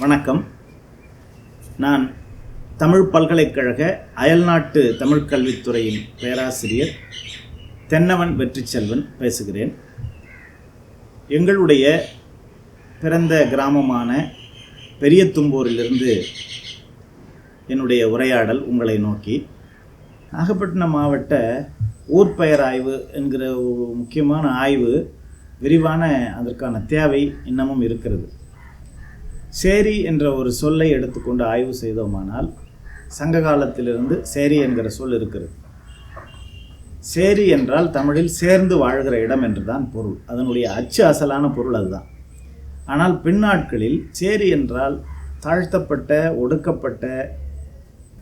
வணக்கம். நான் தமிழ் பல்கலைக்கழக அயல்நாட்டு தமிழ் கல்வித்துறையின் பேராசிரியர் தென்னவன் வெற்றிச்செல்வன் பேசுகிறேன். எங்களுடைய பிறந்த கிராமமான பெரியத்தும்போரிலிருந்து என்னுடைய உரையாடல் உங்களை நோக்கி. நாகப்பட்டினம் மாவட்ட ஊர் பெயர் ஆய்வு என்கிற ஒரு முக்கியமான ஆய்வு விரிவான அதற்கான தேவை இன்னமும் இருக்கிறது. சேரி என்ற ஒரு சொல்லை எடுத்துக்கொண்டு ஆய்வு செய்தோமானால் சங்க காலத்திலிருந்து சேரி என்கிற சொல் இருக்கிறது. சேரி என்றால் தமிழில் சேர்ந்து வாழ்கிற இடம் என்றுதான் பொருள். அதனுடைய அச்சு அசலான பொருள் அதுதான். ஆனால் பின்னாட்களில் சேரி என்றால் தாழ்த்தப்பட்ட ஒடுக்கப்பட்ட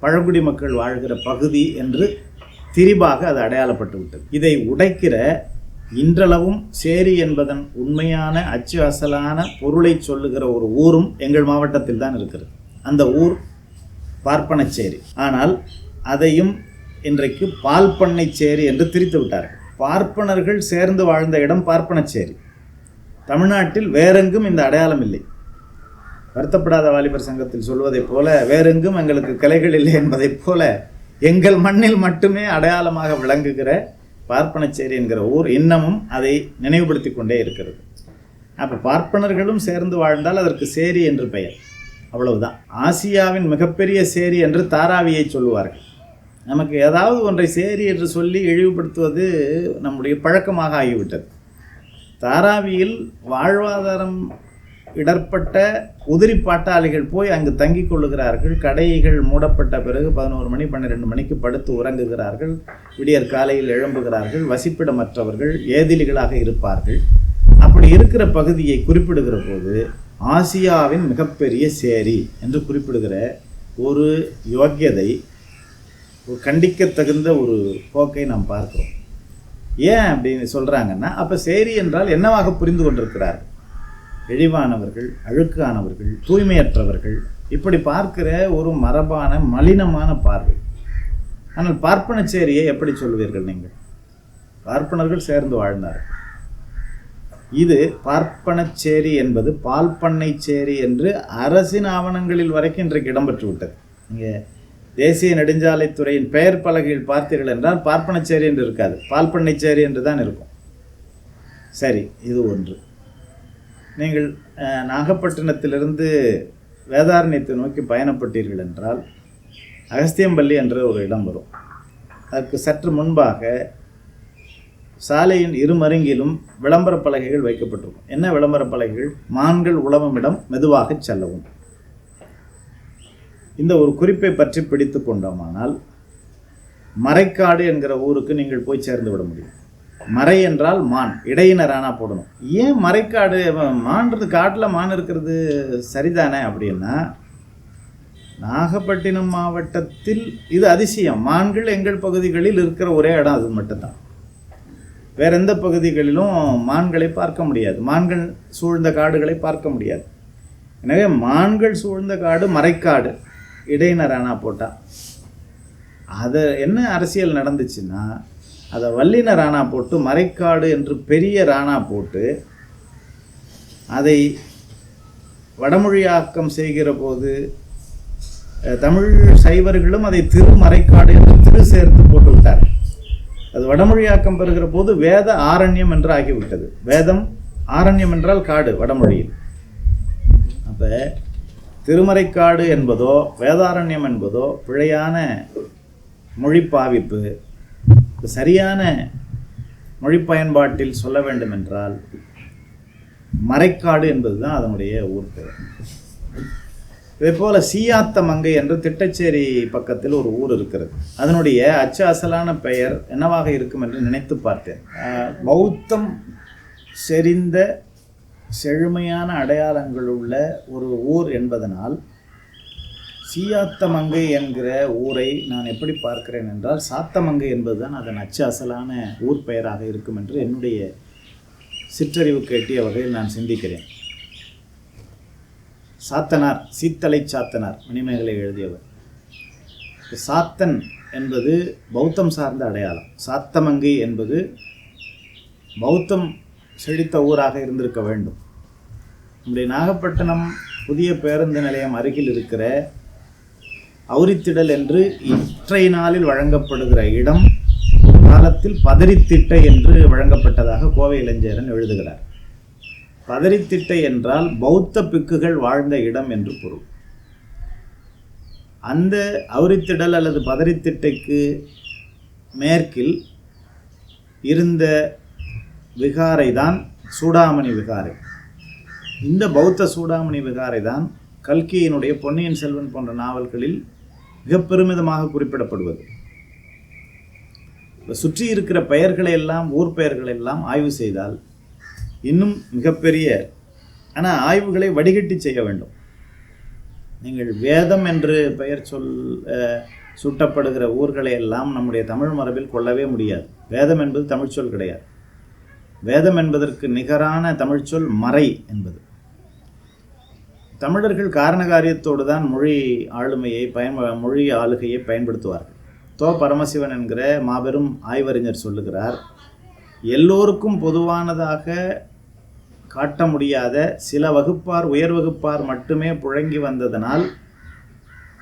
பழங்குடி மக்கள் வாழ்கிற பகுதி என்று திரிபாக அது அடையாளப்பட்டு விட்டது இதை உடைக்கிற இன்றளவும் சேரி என்பதன் உண்மையான அச்சு அசலான பொருளை சொல்லுகிற ஒரு ஊரும் எங்கள் மாவட்டத்தில் தான் இருக்கிறது. அந்த ஊர் பார்ப்பனச்சேரி ஆனால் அதையும் இன்றைக்கு பால் பண்ணைச்சேரி என்று திரித்து விட்டார்கள். பார்ப்பனர்கள் சேர்ந்து வாழ்ந்த இடம் பார்ப்பனச்சேரி தமிழ்நாட்டில் வேறெங்கும் இந்த அடையாளம் இல்லை. வருத்தப்படாத வாலிபர் சங்கத்தில் சொல்வதைப் போல வேறெங்கும் எங்களுக்கு கிளைகள் இல்லை என்பதைப் போல எங்கள் மண்ணில் மட்டுமே அடையாளமாக விளங்குகிற பார்ப்பனச்சேரி என்கிற ஊர் இன்னமும் அதை நினைவுபடுத்தி கொண்டே இருக்கிறது. அப்போ பார்ப்பனர்களும் சேர்ந்து வாழ்ந்தால் அதற்கு சேரி என்று பெயர். அவ்வளவுதான். ஆசியாவின் மிகப்பெரிய சேரி என்று தாராவியை சொல்லுவார்கள். நமக்கு ஏதாவது ஒன்றை சேரி என்று சொல்லி இழிவுபடுத்துவது நம்முடைய பழக்கமாக ஆகிவிட்டது. தாராவியில் வாழ்வாதாரம் இடர்பட்ட உதிரி பாட்டாளிகள் போய் அங்கு தங்கிக் கொள்ளுகிறார்கள். கடைகள் மூடப்பட்ட பிறகு பதினோரு மணி பன்னிரெண்டு மணிக்கு படுத்து உறங்குகிறார்கள். விடியற் காலையில் எழும்புகிறார்கள். வசிப்பிடமற்றவர்கள் ஏதிலிகளாக இருப்பார்கள். அப்படி இருக்கிற பகுதியை குறிப்பிடுகிற போது ஆசியாவின் மிகப்பெரிய சேரி என்று குறிப்பிடுகிற ஒரு யோக்கியதை ஒரு கண்டிக்கத்தகுந்த ஒரு போக்கை நாம் பார்க்கிறோம். ஏன் அப்படின்னு சொல்கிறாங்கன்னா அப்போ சேரி என்றால் என்னவாக புரிந்து கொண்டிருக்கிறார்கள்? இழிவானவர்கள் அழுக்கானவர்கள் தூய்மையற்றவர்கள். இப்படி பார்க்கிற ஒரு மரபான மலினமான பார்வை. ஆனால் பார்ப்பனச்சேரியை எப்படி சொல்வீர்கள் நீங்கள்? பார்ப்பனர்கள் சேர்ந்து வாழ்ந்தார்கள். இது பார்ப்பனச்சேரி என்பது பால் பண்ணைச்சேரி என்று அரசின் ஆவணங்களில் வரைக்கும் இன்றைக்கு இடம்பெற்று விட்டது. நீங்கள் தேசிய நெடுஞ்சாலைத்துறையின் பெயர் பலகையில் பார்த்தீர்கள் என்றால் பார்ப்பனச்சேரி என்று இருக்காது. பால் பண்ணைச்சேரி என்று தான் இருக்கும். சரி இது ஒன்று. நீங்கள் நாகப்பட்டினத்திலிருந்து வேதாரண்யத்தை நோக்கி பயணப்பட்டீர்கள் என்றால் அகஸ்தியம்பள்ளி என்ற ஒரு இடம் வரும். அதற்கு சற்று முன்பாக சாலையின் இருமருங்கிலும் விளம்பர பலகைகள் வைக்கப்பட்டிருக்கும். என்ன விளம்பர பலகைகள்? மான்கள் உழவமிடம் மெதுவாக செல்லவும். இந்த ஒரு குறிப்பை பற்றி பிடித்து கொண்டோமானால் மறைக்காடு என்கிற ஊருக்கு நீங்கள் போய் சேர்ந்து விட முடியும். மறை என்றால் மான் இடையினரானா போடணும். ஏன் மறைக்காடு மான்றது காட்டில் மான் இருக்கிறது சரிதானே அப்படின்னா நாகப்பட்டினம் மாவட்டத்தில் இது அதிசயம். மான்கள் எங்கள் பகுதிகளில் இருக்கிற ஒரே இடம் அது மட்டும்தான். வேற எந்த பகுதிகளிலும் மான்களை பார்க்க முடியாது. மான்கள் சூழ்ந்த காடுகளை பார்க்க முடியாது. எனவே மான்கள் சூழ்ந்த காடு மறைக்காடு இடையினரானா போட்டால் அது என்ன அரசியல் நடந்துச்சுன்னா அதை வல்லின ராணா போட்டு மறைக்காடு என்று பெரிய ராணா போட்டு அதை வடமொழியாக்கம் செய்கிற போது தமிழ் சைவர்களும் அதை திருமறைக்காடு என்று திரு சேர்த்து போட்டு விட்டார். அது வடமொழியாக்கம் பெறுகிற போது வேத ஆரண்யம் என்று ஆகிவிட்டது வேதம் ஆரண்யம் என்றால் காடு வடமொழியில். அப்போ திருமறைக்காடு என்பதோ வேதாரண்யம் என்பதோ பிழையான மொழிப்பாவிப்பு பாவிப்பு சரியான மொழி பயன்பாட்டில் சொல்ல வேண்டும் என்றால் மறைக்காடு என்பது தான் அதனுடைய ஊர் பெயர். இதே போல் சீயாத்த மங்கை என்று திட்டச்சேரி பக்கத்தில் ஒரு ஊர் இருக்கிறது. அதனுடைய அச்சு அசலான பெயர் என்னவாக இருக்கும் என்று நினைத்து பார்த்தேன். பௌத்தம் செறிந்த செழுமையான அடையாளங்கள் உள்ள ஒரு ஊர் என்பதனால் சீயாத்தமங்கை என்கிற ஊரை நான் எப்படி பார்க்கிறேன் என்றால் சாத்தமங்கை என்பதுதான் அதன் அச்சு அசலான ஊர் பெயராக இருக்கும் என்று என்னுடைய சிற்றறிவு கேட்டிய வகையில் நான் சிந்திக்கிறேன். சாத்தனார் சீத்தலை சாத்தனார் மணிமேகலை எழுதியவர். சாத்தன் என்பது பௌத்தம் சார்ந்த அடையாளம். சாத்தமங்கை என்பது பௌத்தம் செழித்த ஊராக இருந்திருக்க வேண்டும். நம்முடைய நாகப்பட்டினம் புதிய பேருந்து நிலையம் அருகில் இருக்கிற அவுரித்திடல் என்று இற்றை நாளில் வழங்கப்படுகிற இடம் காலத்தில் பதறித்திட்டை என்று வழங்கப்பட்டதாக கோவை இளைஞரன் எழுதுகிறார். பதறித்திட்டை என்றால் பௌத்த பிக்குகள் வாழ்ந்த இடம் என்று பொருள். அந்த அவுரித்திடல் அல்லது பதறித்திட்டைக்கு மேற்கில் இருந்த விகாரை தான் சூடாமணி விகாரை. இந்த பௌத்த சூடாமணி விகாரை தான் கல்கியினுடைய பொன்னியின் செல்வன் போன்ற நாவல்களில் மிக பெருமிதமாக குறிப்பிடப்படுவது. சுற்றி இருக்கிற பெயர்களை எல்லாம் ஊர் பெயர்களை எல்லாம் ஆய்வு செய்தால் இன்னும் மிகப்பெரிய ஆனால் ஆய்வுகளை வடிகட்டி செய்ய வேண்டும். நீங்கள் வேதம் என்று பெயர் சொல் சுட்டப்படுகிற சூட்டப்படுகிற ஊர்களை எல்லாம் நம்முடைய தமிழ் மரபில் கொள்ளவே முடியாது. வேதம் என்பது தமிழ்ச்சொல் கிடையாது. வேதம் என்பதற்கு நிகரான தமிழ்ச்சொல் மறை என்பது. தமிழர்கள் காரண காரியத்தோடு தான் மொழி ஆளுமையை பயன் மொழி ஆளுகையை பயன்படுத்துவார்கள். தோ பரமசிவன் என்கிற மாபெரும் ஆய்வறிஞர் சொல்லுகிறார் எல்லோருக்கும் பொதுவானதாக காட்ட முடியாத சில வகுப்பார் உயர் வகுப்பார் மட்டுமே புழங்கி வந்ததனால்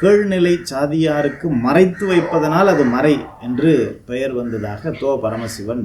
கீழ்நிலை சாதியாருக்கு மறைத்து வைப்பதனால் அது மறை என்று பெயர் வந்ததாக தோ பரமசிவன்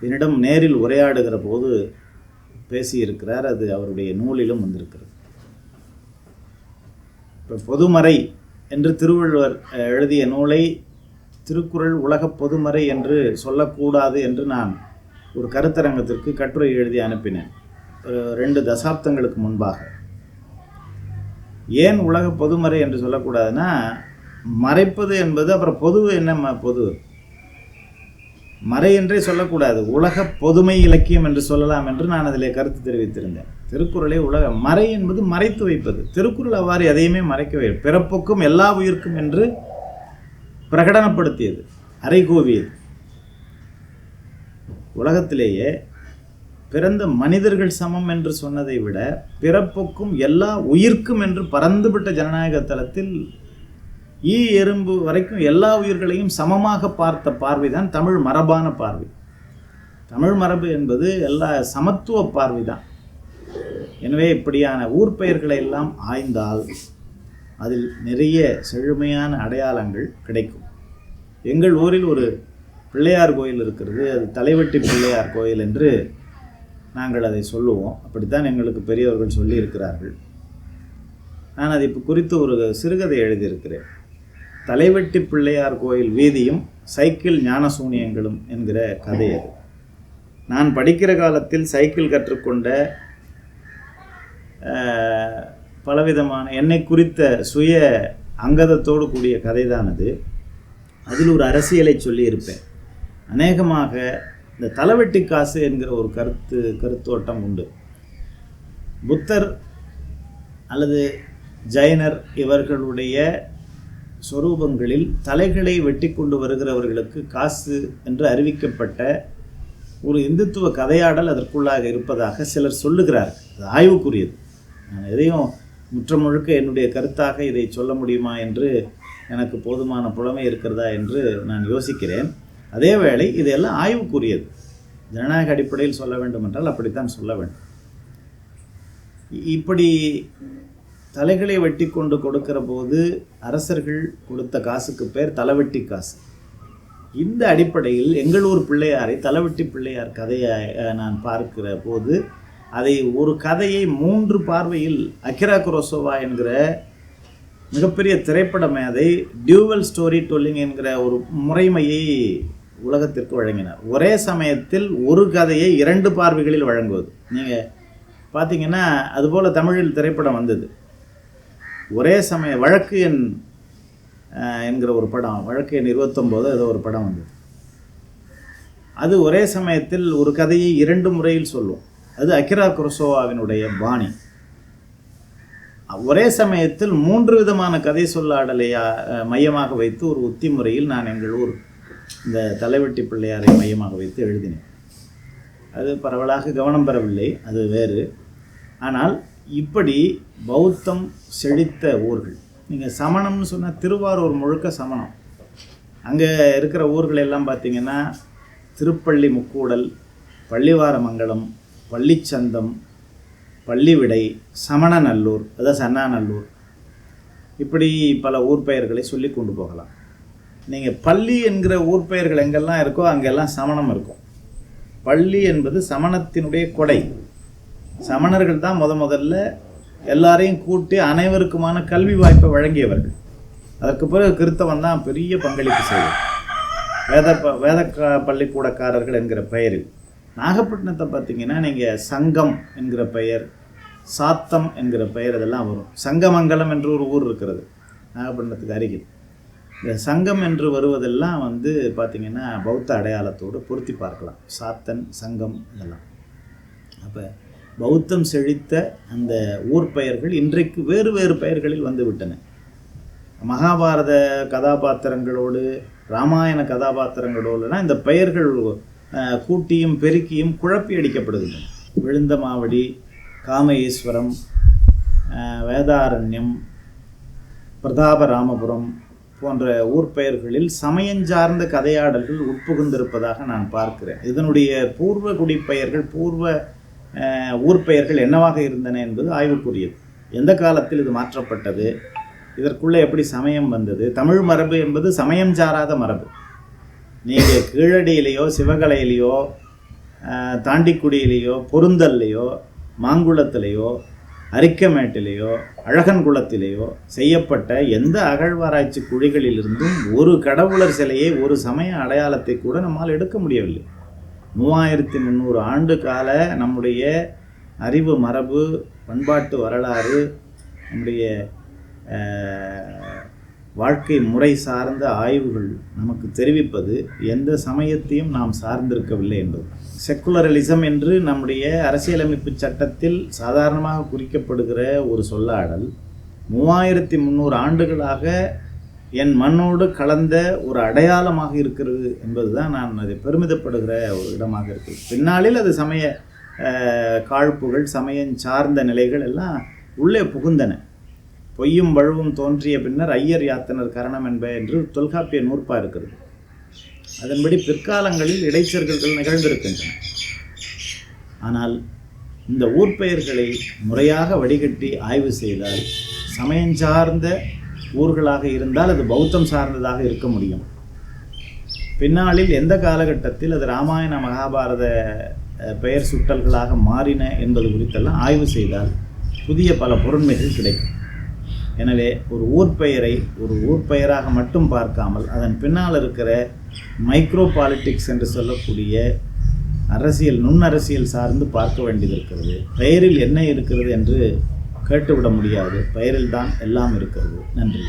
என்னிடம் நேரில் உரையாடுகிற போது பேசியிருக்கிறார் அது அவருடைய நூலிலும் வந்திருக்கிறது. இப்போ பொதுமறை என்று திருவள்ளுவர் எழுதிய நூலை திருக்குறள் உலகப் பொதுமறை என்று சொல்லக்கூடாது என்று நான் ஒரு கருத்தரங்கத்திற்கு கட்டுரை எழுதி அனுப்பினேன். ஒரு ரெண்டு தசாப்தங்களுக்கு முன்பாக. ஏன் உலக பொதுமறை என்று சொல்லக்கூடாதுன்னா மறைப்பது என்பது அப்புறம் பொது என்ன ம- பொது? மறை என்றே சொல்லக்கூடாது. உலக பொதுமை இலக்கியம் என்று சொல்லலாம் என்று நான் அதில் கருத்து தெரிவித்திருந்தேன். திருக்குறளை உலக மறை என்பது மறைத்து வைப்பது. திருக்குறள் அவ்வாறு எதையுமே மறைக்கவே பிறப்புக்கும் எல்லா உயிர்க்கும் என்று பிரகடனப்படுத்தியது. அரைகோவியது உலகத்திலேயே பிறந்த மனிதர்கள் சமம் என்று சொன்னதை விட பிறப்புக்கும் எல்லா உயிர்க்கும் என்று பறந்துவிட்ட ஜனநாயக தளத்தில் ஈ எறும்பு வரைக்கும் எல்லா உயிர்களையும் சமமாக பார்த்த பார்வை தான் தமிழ் மரபான பார்வை. தமிழ் மரபு என்பது எல்லா சமத்துவ பார்வை தான் எனவே இப்படியான ஊர் பெயர்களை எல்லாம் ஆய்ந்தால் அதில் நிறைய செழுமையான அடையாளங்கள் கிடைக்கும். எங்கள் ஊரில் ஒரு பிள்ளையார் கோயில் இருக்கிறது. அது தலைவெட்டி பிள்ளையார் கோயில் என்று நாங்கள் அதை சொல்லுவோம். அப்படித்தான் எங்களுக்கு பெரியவர்கள் சொல்லியிருக்கிறார்கள். நான் அதை இப்போ குறித்து ஒரு சிறுகதை எழுதியிருக்கிறேன். தலைவெட்டி பிள்ளையார் கோயில் வீதியும் சைக்கிள் ஞானசூனியங்களும் என்கிற கதை அது. நான் படிக்கிற காலத்தில் சைக்கிள் கற்றுக்கொண்ட பலவிதமான என்னை குறித்த சுய அங்கதத்தோடு கூடிய கதை தான் அது. அதில் ஒரு அரசியலை சொல்லியிருப்பேன். அநேகமாக இந்த தலைவெட்டி காசு என்கிற ஒரு கருத்து கருத்தோட்டம் உண்டு. புத்தர் அல்லது ஜைனர் இவர்களுடைய சொரூபங்களில் தலைகளை வெட்டி கொண்டு வருகிறவர்களுக்கு காசு என்று அறிவிக்கப்பட்ட ஒரு இந்துத்துவ கதையாடல் அதற்குள்ளாக இருப்பதாக சிலர் சொல்லுகிறார்கள். அது ஆய்வுக்குரியது. நான் எதையும் முற்றமுழுக்க என்னுடைய கருத்தாக இதை சொல்ல முடியுமா என்று எனக்கு போதுமான புலமை இருக்கிறதா என்று நான் யோசிக்கிறேன். அதே வேளை இதெல்லாம் ஆய்வுக்குரியது. ஜனநாயக அடிப்படையில் சொல்ல வேண்டும் என்றால் அப்படித்தான் சொல்ல வேண்டும். இ- இப்படி தலைகளை வெட்டி கொண்டு கொடுக்கிற போது அரசர்கள் கொடுத்த காசுக்கு பேர் தலைவெட்டி காசு. இந்த அடிப்படையில் எங்களூர் பிள்ளையாரை தலைவெட்டி பிள்ளையார் கதையை நான் பார்க்கிற போது அதை ஒரு கதையை மூன்று பார்வையில் அக்கிரா குரோசோவா என்கிற மிகப்பெரிய திரைப்பட மேதை டியூவல் ஸ்டோரி டொல்லிங் என்கிற ஒரு முறைமையை உலகத்திற்கு வழங்கினார். ஒரே சமயத்தில் ஒரு கதையை இரண்டு பார்வைகளில் வழங்குவது. நீங்கள் பார்த்தீங்கன்னா அதுபோல் தமிழில் திரைப்படம் வந்தது. ஒரே சமய வழக்கு எண் என்கிற ஒரு படம் வழக்கு எண் இருபத்தொம்போது ஏதோ ஒரு படம் வந்தது. அது ஒரே சமயத்தில் ஒரு கதையை இரண்டு முறையில் சொல்லும். அது அக்கிரா குரோசோவாவினுடைய பாணி. ஒரே சமயத்தில் மூன்று விதமான கதை சொல்லாடலையா மையமாக வைத்து ஒரு உத்தி முறையில் நான் எங்கள் ஊர் இந்த தலைவெட்டி பிள்ளையாரை மையமாக வைத்து எழுதினேன். அது பரவலாக கவனம் பெறவில்லை அது வேறு. ஆனால் இப்படி பௌத்தம் செழித்த ஊர்கள். நீங்கள் சமணம்னு சொன்னால் திருவாரூர் முழுக்க சமணம். அங்கே இருக்கிற ஊர்கள் எல்லாம் பார்த்தீங்கன்னா திருப்பள்ளி முக்கூடல் பள்ளிவாரமங்கலம் பள்ளிச்சந்தம் பள்ளிவிடை சமணநல்லூர் அதாவது சன்னாநல்லூர். இப்படி பல ஊர் பெயர்களை சொல்லி கொண்டு போகலாம். நீங்கள் பள்ளி என்கிற ஊர் பெயர்கள் எங்கெல்லாம் இருக்கோ அங்கெல்லாம் சமணம் இருக்கும். பள்ளி என்பது சமணத்தினுடைய கொடை. சமணர்கள் தான் முத முதல்ல எல்லாரையும் கூட்டி அனைவருக்குமான கல்வி வாய்ப்பை வழங்கியவர்கள். அதற்கு பிறகு கிறித்தவன் தான் பெரிய பங்களிப்பு செய்வார் வேத ப- வேத பள்ளிக்கூடக்காரர்கள் என்கிற பெயரில். நாகப்பட்டினத்தை பார்த்தீங்கன்னா நீங்கள் சங்கம் என்கிற பெயர் சாத்தம் என்கிற பெயர் இதெல்லாம் வரும். சங்கமங்கலம் என்று ஒரு ஊர் இருக்கிறது நாகப்பட்டினத்துக்கு அருகில். இந்த சங்கம் என்று வருவதெல்லாம் வந்து பார்த்திங்கன்னா பௌத்த அடையாளத்தோடு பொருத்தி பார்க்கலாம். சாத்தன் சங்கம் இதெல்லாம். அப்போ பௌத்தம் செழித்த அந்த ஊர் பெயர்கள் இன்றைக்கு வேறு வேறு பெயர்களில் வந்துவிட்டன. மகாபாரத கதாபாத்திரங்களோடு ராமாயண கதாபாத்திரங்களோடுனா இந்த பெயர்கள் கூட்டியும் பெருக்கியும் குழப்பி அடிக்கப்படுகின்றன. விழுந்த மாவடி காமீஸ்வரம் வேதாரண்யம் பிரதாபராமபுரம் போன்ற ஊர் பெயர்களில் சமயஞ்சார்ந்த கதையாடல்கள் உட்புகுந்திருப்பதாக நான் பார்க்கிறேன். இதனுடைய பூர்வ குடிப்பெயர்கள் பூர்வ ஊர் பெயர்கள் என்னவாக இருந்தன என்பது ஆய்வுக்குரியது. எந்த காலத்தில் இது மாற்றப்பட்டது? இதற்குள்ளே எப்படி சமயம் வந்தது? தமிழ் மரபு என்பது சமயம் சாராத மரபு. நீங்கள் கீழடியிலேயோ சிவகலையிலேயோ தாண்டிக்குடியிலேயோ பொருந்தல்லையோ மாங்குளத்திலேயோ அரிக்கமேட்டிலேயோ அழகன்குளத்திலேயோ செய்யப்பட்ட எந்த அகழ்வாராய்ச்சி குழிகளிலிருந்தும் ஒரு கடவுளர் சிலையை ஒரு சமய அடையாளத்தை கூட நம்மால் எடுக்க முடியவில்லை. மூவாயிரத்தி முந்நூறு ஆண்டு கால நம்முடைய அறிவு மரபு பண்பாட்டு வரலாறு நம்முடைய வாழ்க்கை முறை சார்ந்த ஆய்வுகள் நமக்கு தெரிவிப்பது எந்த சமயத்தையும் நாம் சார்ந்திருக்கவில்லை என்பது. செக்குலரலிசம் என்று நம்முடைய அரசியலமைப்பு சட்டத்தில் சாதாரணமாக குறிக்கப்படுகிற ஒரு சொல்லாடல் மூவாயிரத்தி முந்நூறு ஆண்டுகளாக என் மண்ணோடு கலந்த ஒரு அடையாளமாக இருக்கிறது என்பது தான் நான் அதை பெருமிதப்படுகிற ஒரு இடமாக இருக்குது பின்னாளில் அது சமய காழ்ப்புகள் சமயம் சார்ந்த நிலைகள் எல்லாம் உள்ளே புகுந்தன. பொய்யும் வழுவும் தோன்றிய பின்னர் ஐயர் யாத்தனர் கரணம் என்ப என்று தொல்காப்பிய நூற்பா இருக்கிறது. அதன்படி பிற்காலங்களில் இடைச்சர்கள் நிகழ்ந்திருக்கின்றன. ஆனால் இந்த ஊர்ப்பெயர்களை முறையாக வடிகட்டி ஆய்வு செய்தால் சமயம் சார்ந்த ஊர்களாக இருந்தால் அது பௌத்தம் சார்ந்ததாக இருக்க முடியும். பின்னாளில் எந்த காலகட்டத்தில் அது ராமாயண மகாபாரத பெயர் சுட்டல்களாக மாறின என்பது குறித்தெல்லாம் ஆய்வு செய்தால் புதிய பல பொருண்மைகள் கிடைக்கும். எனவே ஒரு ஊர் பெயரை ஒரு ஊர் பெயராக மட்டும் பார்க்காமல் அதன் பின்னால் இருக்கிற மைக்ரோ பாலிட்டிக்ஸ் என்று சொல்லக்கூடிய அரசியல் நுண்ணரசியல் சார்ந்து பார்க்க வேண்டியது இருக்கிறது. பெயரில் என்ன இருக்கிறது என்று கேட்டுவிட முடியாது. பெயரில் தான் எல்லாம் இருக்கிறது. நன்றி.